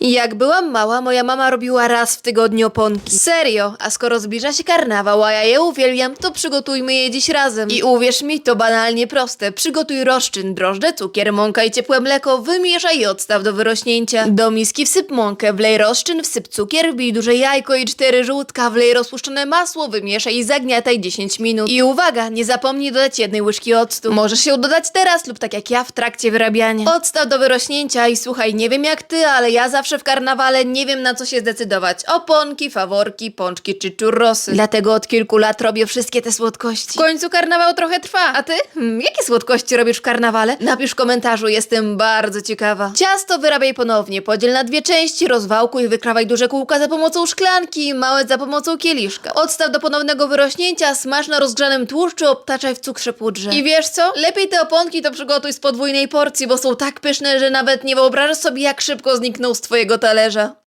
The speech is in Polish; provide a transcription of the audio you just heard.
Jak byłam mała, moja mama robiła raz w tygodniu oponki. Serio, a skoro zbliża się karnawał, a ja je uwielbiam, to przygotujmy je dziś razem. I uwierz mi, to banalnie proste. Przygotuj roszczyn, drożdże, cukier, mąka i ciepłe mleko, wymieszaj i odstaw do wyrośnięcia. Do miski wsyp mąkę, wlej roszczyn, wsyp cukier, wbij duże jajko i cztery żółtka, wlej rozpuszczone masło, wymieszaj i zagniataj 10 minut. I uwaga, nie zapomnij dodać jednej łyżki octu. Możesz ją dodać teraz lub tak jak ja w trakcie wyrabiania. Odstaw do wyrośnięcia i słuchaj, nie wiem jak ty, ale ja zawsze w karnawale nie wiem na co się zdecydować. Oponki, faworki, pączki czy churrosy. Dlatego od kilku lat robię wszystkie te słodkości. W końcu karnawał trochę trwa. A ty? Hmm, jakie słodkości robisz w karnawale? Napisz w komentarzu, jestem bardzo ciekawa. Ciasto wyrabiaj ponownie. Podziel na dwie części, rozwałkuj i wykrawaj duże kółka za pomocą szklanki, małe za pomocą kieliszka. Odstaw do ponownego wyrośnięcia, smaż na rozgrzanym tłuszczu, obtaczaj w cukrze pudrze. I wiesz co? Lepiej te oponki to przygotuj z podwójnej porcji, bo są tak pyszne, że nawet nie wyobrażasz sobie jak szybko znikną z twojego talerza.